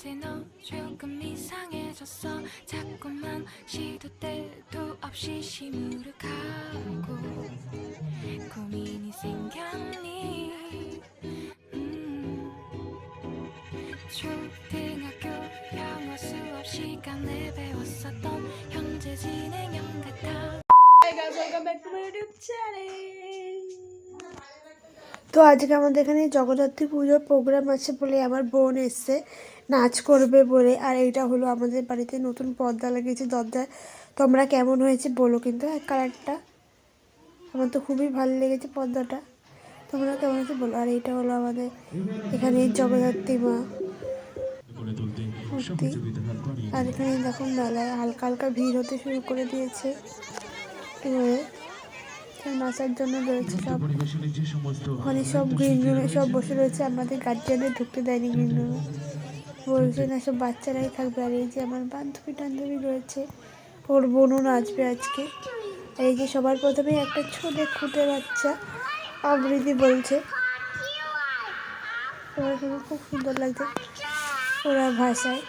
이제 너 조금 이상해졌어 자꾸만 시도 때도 없이 시무룩하고 고민이 생겼니 음. 초등학교 영어 수업 시간에 배웠었던 현재 진행형 같아 Hi guys, welcome back to my YouTube channel. তো আজকে আমাদের এখানে জগদ্ধাত্রী পুজোর প্রোগ্রাম আছে বলে আমার বোন এসছে নাচ করবে বলে। আর এইটা হলো আমাদের বাড়িতে নতুন পর্দা লাগিয়েছে দরজায়। তোমরা কেমন হয়েছে বলো কিন্তু হ্যাঁ কালারটা আমার তো খুবই ভালো লেগেছে পর্দাটা। তোমরা কেমন হয়েছে বলো। আর এইটা হলো আমাদের এখানে জগদ্ধাত্রী মা। মূর্তি। আর এখানে দেখুন মেলায় হালকা হালকা ভিড় হতে শুরু করে দিয়েছে। নাচার জন্য রয়েছে সব। ওখানে সব গ্রিন রুমে সব বসে রয়েছে। আমাদের গার্জিয়ানদের ঢুকতে দেয়নি গ্রিন রুমে বলছে, না, সব বাচ্চারাই থাকবে। আর এই যে আমার বান্ধবী টান্ধবী রয়েছে, ওর বোনও নাচবে আজকে। এই যে সবার প্রথমে একটা ছোটে খুঁটে বাচ্চা আবৃত্তি বলছে। ওরা শুনে খুব সুন্দর লাগছে ওরা ভাষায়।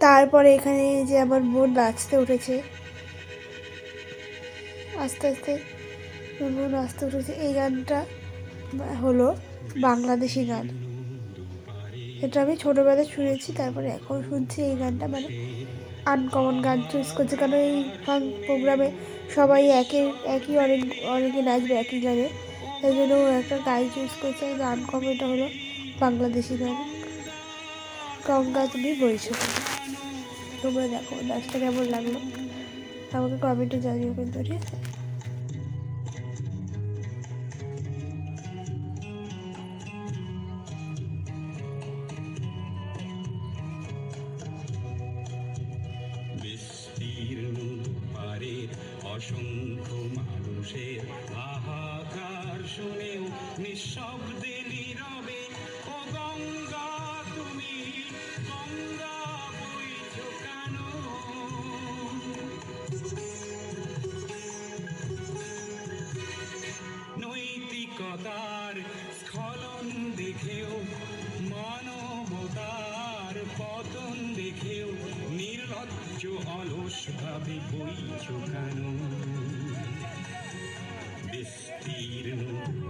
তারপরে এখানে যে আমার বোন নাচতে উঠেছে। আস্তে আস্তে বোন নাচতে উঠেছে। এই গানটা হলো বাংলাদেশি গান। এটা আমি ছোটোবেলায় শুনেছি, তারপরে এখন শুনছি এই গানটা মানে আনকমন গান চুজ করছে, কারণ এই প্রোগ্রামে সবাই একে, একই অনেক অনেকে নাচবে একই গানে। এই জন্য ও একটা গান চুজ করছে আনকমন এটা হলো বাংলাদেশি গান। গঙ্গা তুমি বইছো তোমরা দেখো, নাচটা কেমন লাগল? আমাকে কমেন্টে জানিও কিন্তু ঠিক আছে অলস ভাবে বইছ কেন বিস্তীর্ণ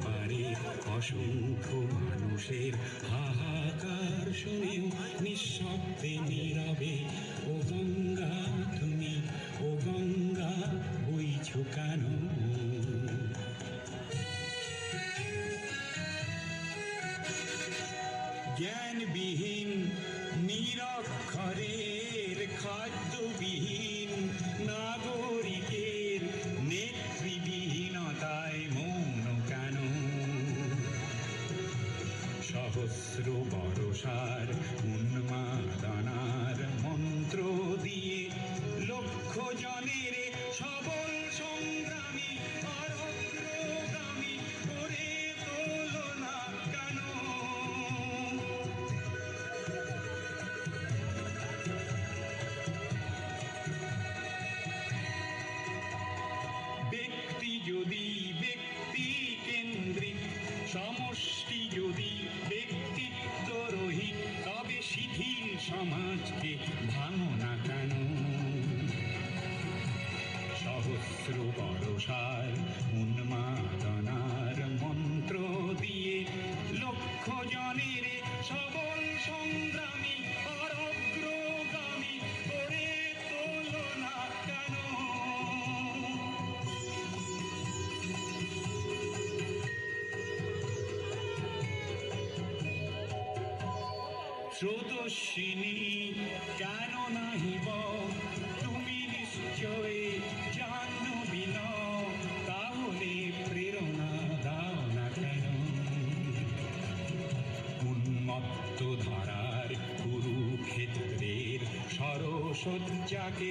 পারে অসংখ্য মানুষের হাহাকার শুনেও নিঃশব্দে নীরবে, ও গঙ্গা, তুমি, ও গঙ্গা বইছ কেন জ্ঞানবিহীন, নিরক্ষরের খাদ্যবিহীন নাগরিকের নেতৃবিহীনতায় মৌন কেন? সহস্র বরসার স্রোতস্বিনী কেন নাহিব তুমি নিশ্চয় জাহ্নবী তাহলে প্রেরণা দাও না কেন? উন্মত্ত ধারার কুরুক্ষেত্রের সরসজ্জাকে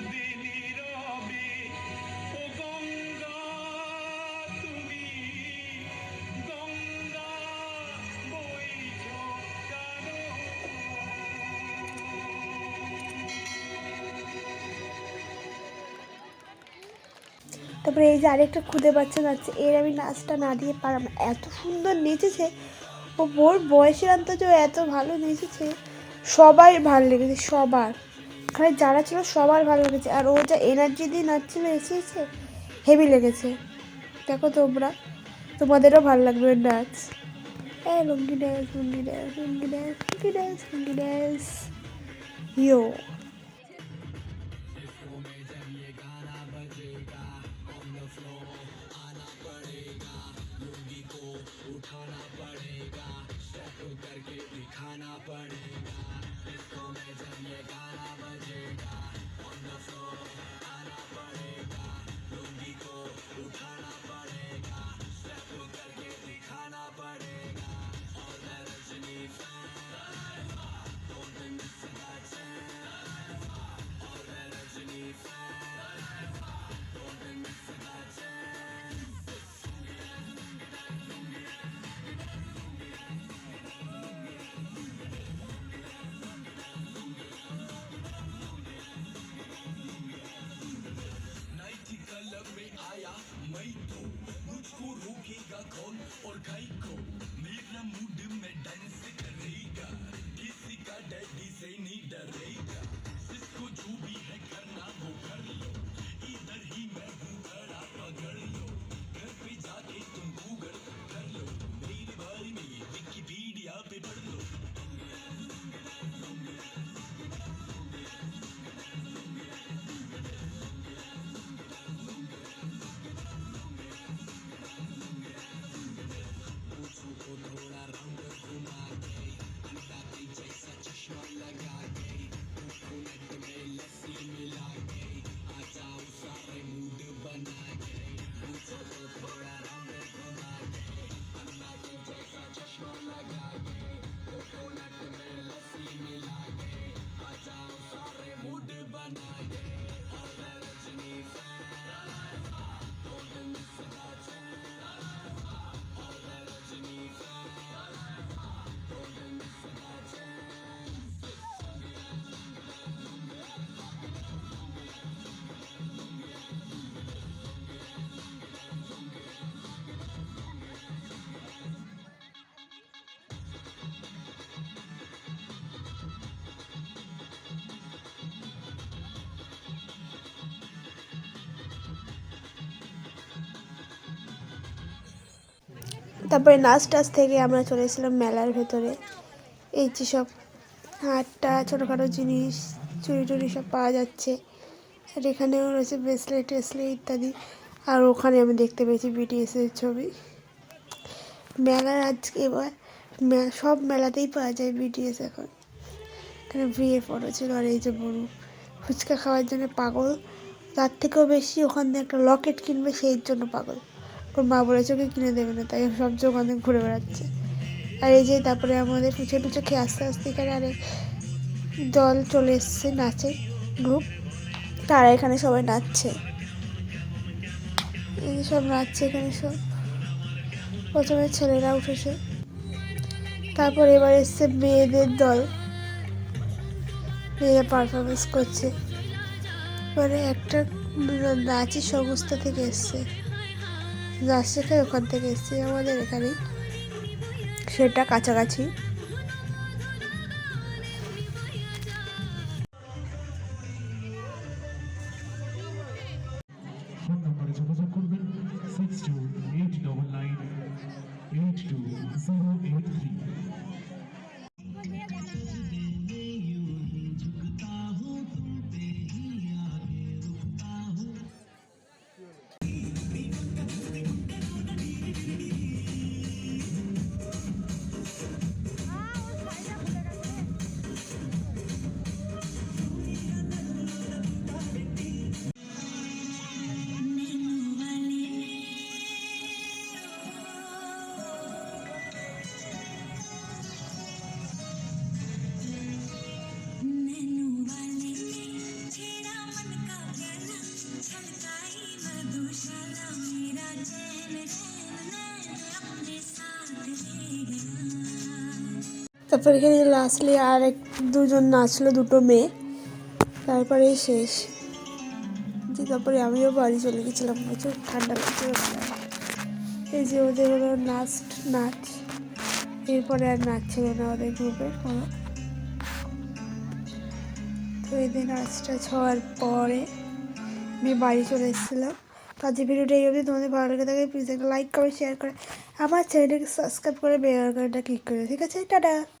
তারপরে এই যে আরেকটা খুদে বাচ্চা যাচ্ছে এর আমি নাচটা না দিয়ে পারলাম এত সুন্দর নেচেছে। ও ওর বয়সের ও এত ভালো নেচেছে। সবাই ভালো লেগেছে, সবার। ওখানে যারা ছিল সবার ভালো লেগেছে। আর ও যা এনার্জি দিয়ে নাচছিল, এসেছে হেভি লেগেছে। দেখো তোমরা, তোমাদেরও ভালো লাগবে নাচ। হ্যাঁ lungi dance lungi dance lungi dance lungi dance lungi dance yo con Olcay তারপরে নাচ টাচ থেকে আমরা চলে এসেছিলাম মেলার ভেতরে। এই যে সব হাটটা, ছোটোখাটো জিনিস, চুরি টুরি সব পাওয়া যাচ্ছে। আর এখানেও রয়েছে ব্রেসলেট টেসলেট ইত্যাদি। আর ওখানে আমি দেখতে পেয়েছি বিটিএসের ছবি। মেলার আজকে এবার সব মেলাতেই পাওয়া যায় বিটিএস এখন। এখানে বিয়ে ফটো ছিল আর এই যে বড়ু। ফুচকা খাওয়ার জন্য পাগল। তার থেকেও বেশি ওখান থেকে একটা লকেট কিনবে, সেই জন্য পাগল। ওর মা বলেছে ওকে কিনে দেবে না, তাই সব দোকানে ঘুরে বেড়াচ্ছে। আর এই যে তারপরে আমাদের ফুচে টুচে খেয়ে আস্তে আস্তে এখানে আরেক দল চলে এসছে নাচে গ্রুপ তারা এখানে সবাই নাচছে। এই সব নাচছে এখানে সব। প্রথমে ছেলেরা উঠেছে। তারপর এবার এসছে মেয়েদের দল। মেয়েরা পারফরমেন্স করছে। এবারে একটা নাচের সংস্থা থেকে এসছে। শেখায় ওখান থেকে এসছে আমাদের এখানে সেটা কাছাকাছি। তারপর এখানে লাস্টলি আর এক দুজন নাচলো, দুটো মেয়ে। তারপরেই শেষ। যে তারপরে আমিও বাড়ি চলে গেছিলাম, প্রচুর ঠান্ডা এই যে ওদের হলো লাস্ট নাচ। এরপরে আর নাচ ছিল না ওদের গ্রুপের কোনো। তো এই দিন নাচটা হওয়ার পরে আমি বাড়ি চলে এসেছিলাম। তো আজকে ভিডিওটা এই অবধি। তোমাদের ভালো লেগে থাকে প্লিজ একটা লাইক করে শেয়ার করে। আমার চ্যানেলটাকে সাবস্ক্রাইব করে বেল আইকনটা ক্লিক করে ঠিক আছে? টাটা!